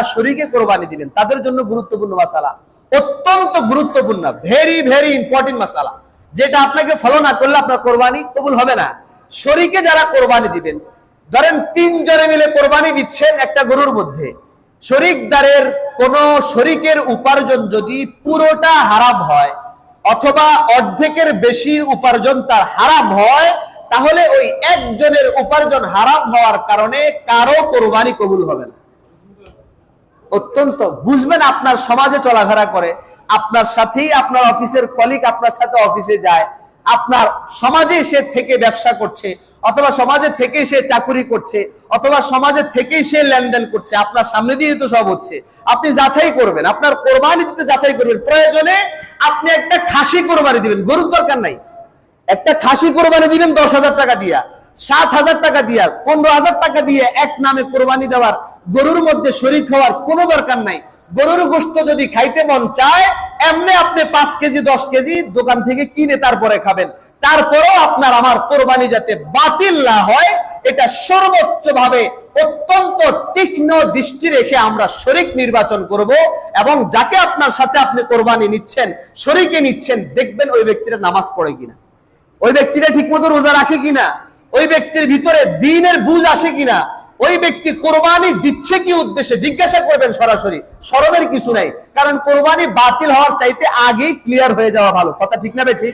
যারা শরীকে কোরবানি দিবেন, তাদের জন্য গুরুত্বপূর্ণ মাসালা। অত্যন্ত গুরুত্বপূর্ণ ভেরি ভেরি ইম্পর্টেন্ট মাসালা। যেটা আপনাকে ফলো না করলে আপনার কোরবানি কবুল হবে না। শরীকে যারা কোরবানি দিবেন, ধরেন তিনজনে মিলে কোরবানি দিচ্ছেন একটা গরুর মধ্যে। শরিকদারের কোন শরিকের উপার্জন যদি পুরোটা হারাম হয়, অথবা অর্ধেকের বেশি উপার্জন তার হারাম হয়, তাহলে ওই একজনের উপার্জন হারাম হওয়ার কারণে কারও কোরবানি কবুল হবে না। অত্যন্ত বুঝবেন আপনার সমাজে চলাফেরা করে। আপনার সাথেই আপনার অফিসের কলিগ আপনার সাথে অফিসে যায়। আপনার সমাজে সে থেকে ব্যবসা করছে, অথবা সমাজে থেকে সে চাকুরি করছে, অথবা সমাজে থেকেই সে লেনদেন করছে। আপনার সামনে দিয়ে তো সব হচ্ছে। আপনি যাচাই করবেন। আপনার কোরবানি দিতে যাচাই করবেন। প্রয়োজনে আপনি একটা খাসি কোরবানি দিবেন। গরুর দরকার নাই। একটা খাসি কোরবানি দিবেন দশ হাজার টাকা দিয়া, সাত হাজার টাকা দিয়া, পনেরো হাজার টাকা দিয়ে এক নামে কোরবানি দেওয়ার গরুর মধ্যে শরীর খাওয়ার কোনো দরকার নাই। গরুর গোস্ত যদি খাইতে মন চায়, এমনি আপনি পাঁচ কেজি, দশ কেজি দোকান থেকে কিনে তারপরে খাবেন। তারপরেও আপনার আমার কোরবানি যাতে বাতিল না হয়, এটা সর্বোচ্চ ভাবে অত্যন্ত তীক্ষ্ণ দৃষ্টি রেখে আমরা শরিক নির্বাচন করব এবং যাকে আপনার সাথে আপনি কোরবানি নিচ্ছেন, শরিকে নিচ্ছেন, দেখবেন ওই ব্যক্তিরা নামাজ পড়ে কিনা। ওই ব্যক্তিটা ঠিকমতো রোজা রাখে কিনা? ওই ব্যক্তির ভিতরে দিনের বুঝ আসে কিনা? ওই ব্যক্তি কোরবানি দিচ্ছে কি উদ্দেশ্যে? জিজ্ঞাসা করবেন সরাসরি। সরবের কিছু নাই। কারণ কোরবানি বাতিল হওয়ার চাইতে আগেই ক্লিয়ার হয়ে যাওয়া ভালো। কথা ঠিক না বেছি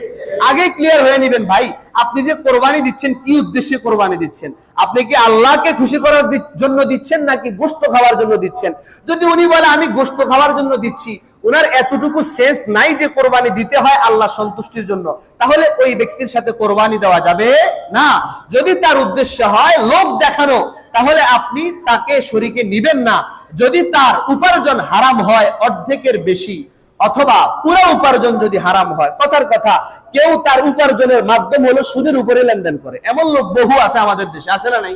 আগেই ক্লিয়ার হয়ে নেবেন, ভাই। আপনি যে কোরবানি দিচ্ছেন, কি উদ্দেশ্যে কোরবানি দিচ্ছেন? আপনি কি আল্লাহকে খুশি করার জন্য দিচ্ছেন নাকি গোস্ত খাওয়ার জন্য দিচ্ছেন? যদি উনি বলে, আমি গোস্ত খাওয়ার জন্য দিচ্ছি। ওনার এতটুকু সেন্স নাই যে কোরবানি দিতে হয় আল্লাহ সন্তুষ্টির জন্য। তাহলে ওই ব্যক্তির সাথে কোরবানি দেওয়া যাবে না। যদি তার উদ্দেশ্য হয় লোক দেখানো তাহলে আপনি তাকে শরীকে নিবেন না। যদি তার উপার্জন হারাম হয়, অর্ধেকের বেশি, অথবা পুরো উপার্জন যদি হারাম হয়, কথার কথা, কেউ তার উপার্জনের মাধ্যম হলো সুদের উপরে লেনদেন করে। এমন লোক বহু আছে আমাদের দেশে, আছে না নাই?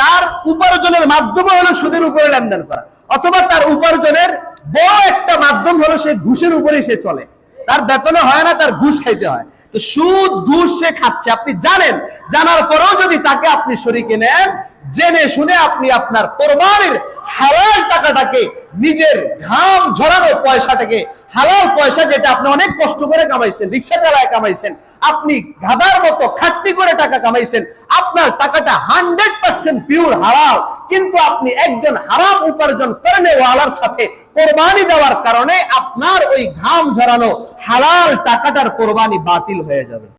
তার উপার্জনের মাধ্যম হলো সুদের উপরে লেনদেন করা, অথবা তার উপার্জনের বড় একটা মাধ্যম হলো সে ঘুষের উপরে সে চলে। তার বেতনে হয় না, তার ঘুষ খাইতে হয়। তো সুদ, ঘুষ সে খাচ্ছে, আপনি জানেন জানার পরেও যদি তাকে আপনি শরীকে নেন, জেনে শুনে আপনি আপনার কোরবানির হালাল টাকাটাকে নিজের ঘাম ঝরানো পয়সাটাকে, হালাল পয়সা যেটা আপনি অনেক কষ্ট করে কামাইছেন রিক্সা চালায় কামাইছেন, আপনি গাদার মতো খাটনি করে টাকা কামাইছেন, আপনার টাকাটা হান্ড্রেড পার্সেন্ট পিওর হারাল কিন্তু আপনি একজন হারাম উপার্জন করে নেওয়ালার সাথে কোরবানি দেওয়ার কারণে আপনার ওই ঘাম ঝরানো হালাল টাকাটার কোরবানি বাতিল হয়ে যাবে।